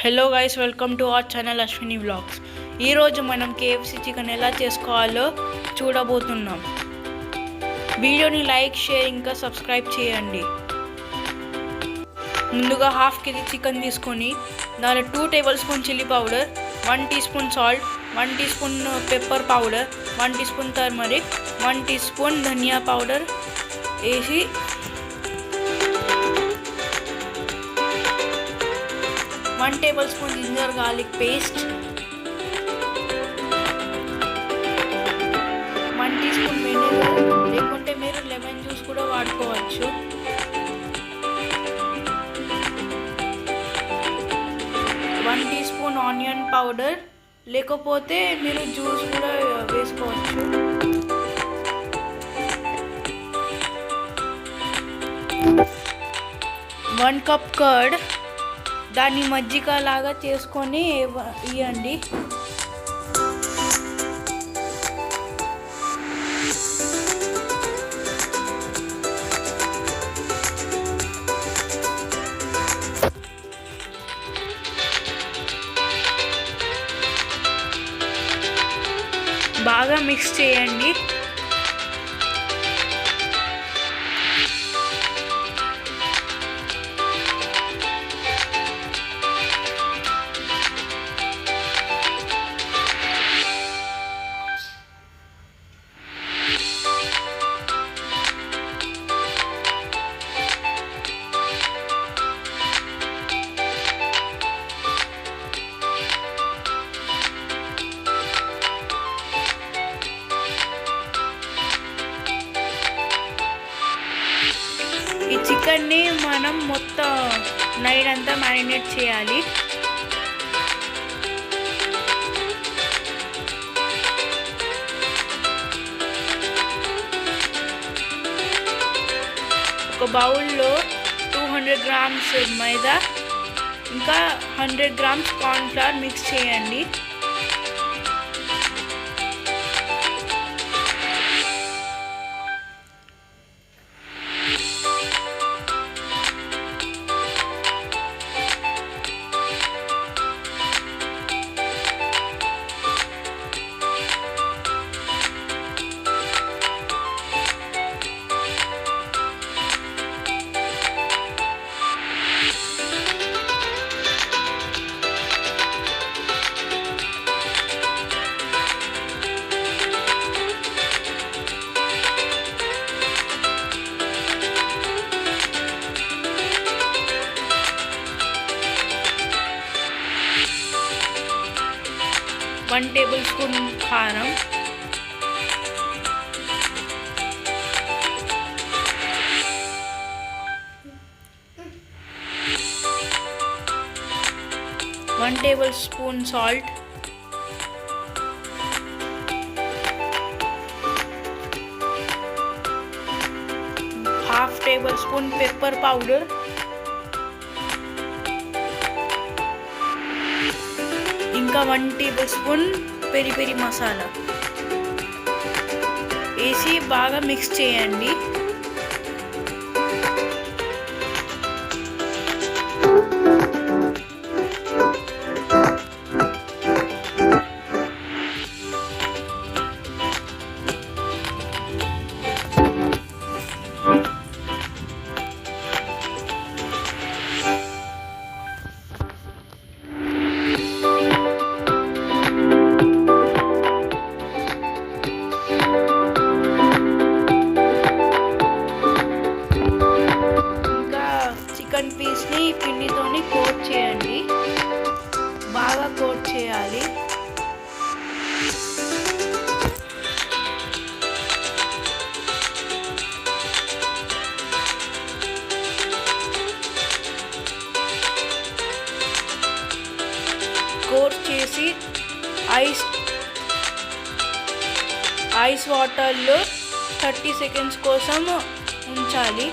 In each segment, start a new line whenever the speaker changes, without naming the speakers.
Hello guys welcome to our channel Ashwini vlogs ఈరోజు మనం KFC chicken ఎలా చేసుకోవాలో చూడబోతున్నాం. వీడియోని లైక్ షేర్ ఇంకా సబ్స్క్రైబ్ చేయండి. ముందుగా హాఫ్ కేజీ చికెన్ తీసుకొని దాని two tablespoon chilli powder one teaspoon salt one teaspoon pepper powder one teaspoon turmeric one teaspoon ధనియా పౌడర్ వేసి one tablespoon ginger garlic paste one teaspoon vinegar లేకుంటే మీరు lemon juice కూడా వాడుకోవచ్చు. One tea spoon onion powder లేకపోతే మీరు juice కూడా వేసుకోవచ్చు. One cup curd దాన్ని మజ్జిగ లాగా చేసుకొని ఇవ్వండి బాగా మిక్స్ చేయండి. చికెన్ని మనం మొత్తం నైట్ అంతా మ్యారినేట్ చేయాలి. ఒక బౌల్లో టూ హండ్రెడ్ గ్రామ్స్ మైదా ఇంకా హండ్రెడ్ గ్రామ్స్ కార్న్ఫ్లవర్ మిక్స్ చేయండి. వన్ టేబుల్ స్పూన్ కారం one tablespoon salt half tablespoon pepper powder ఇంకా one tablespoon peri peri masala. వేసి బాగా మిక్స్ చేయండి. ఐస్ ఐస్ వాటర్లో థర్టీ సెకండ్స్ కోసం ఉంచాలి.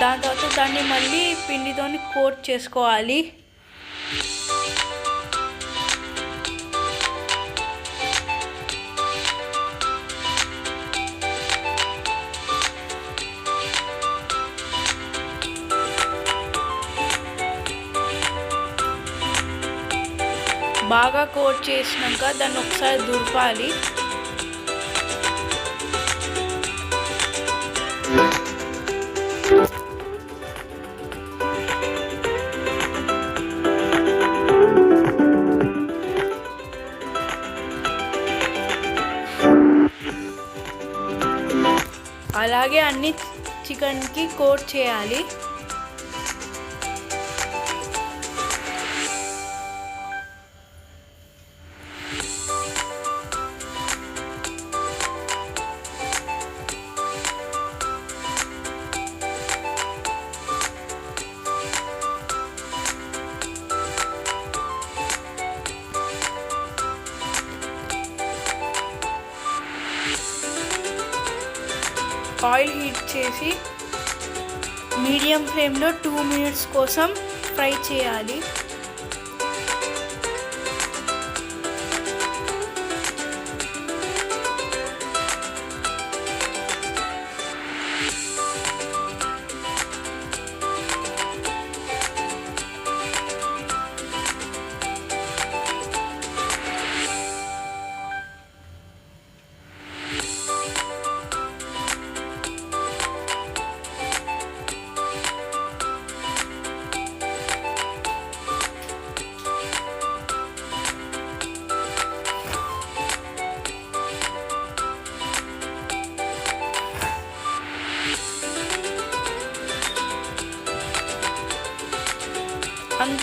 దాని తర్వాత దాన్ని మళ్ళీ పిండితోని కోట్ చేసుకోవాలి. బాగా కోట్ చేసినాక దాన్ని ఒకసారి దురపాలి. అలాగే అన్ని చికెన్కి కోట్ చేయాలి. ఆయిల్ హీట్ చేసి మీడియం ఫ్లేమ్లో టూ మినిట్స్ కోసం ఫ్రై చేయాలి.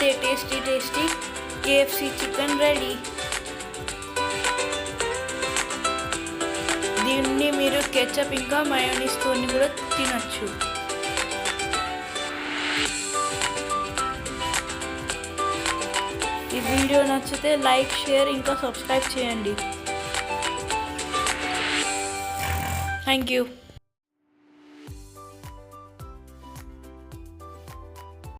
అంతే tasty tasty KFC chicken ready దీన్ని మీరు కెచప్ ఇంకా మయోనీస్తో కూడా తినచ్చు. ఈ వీడియో నచ్చితే లైక్ షేర్ ఇంకా సబ్స్క్రైబ్ చేయండి. Thank you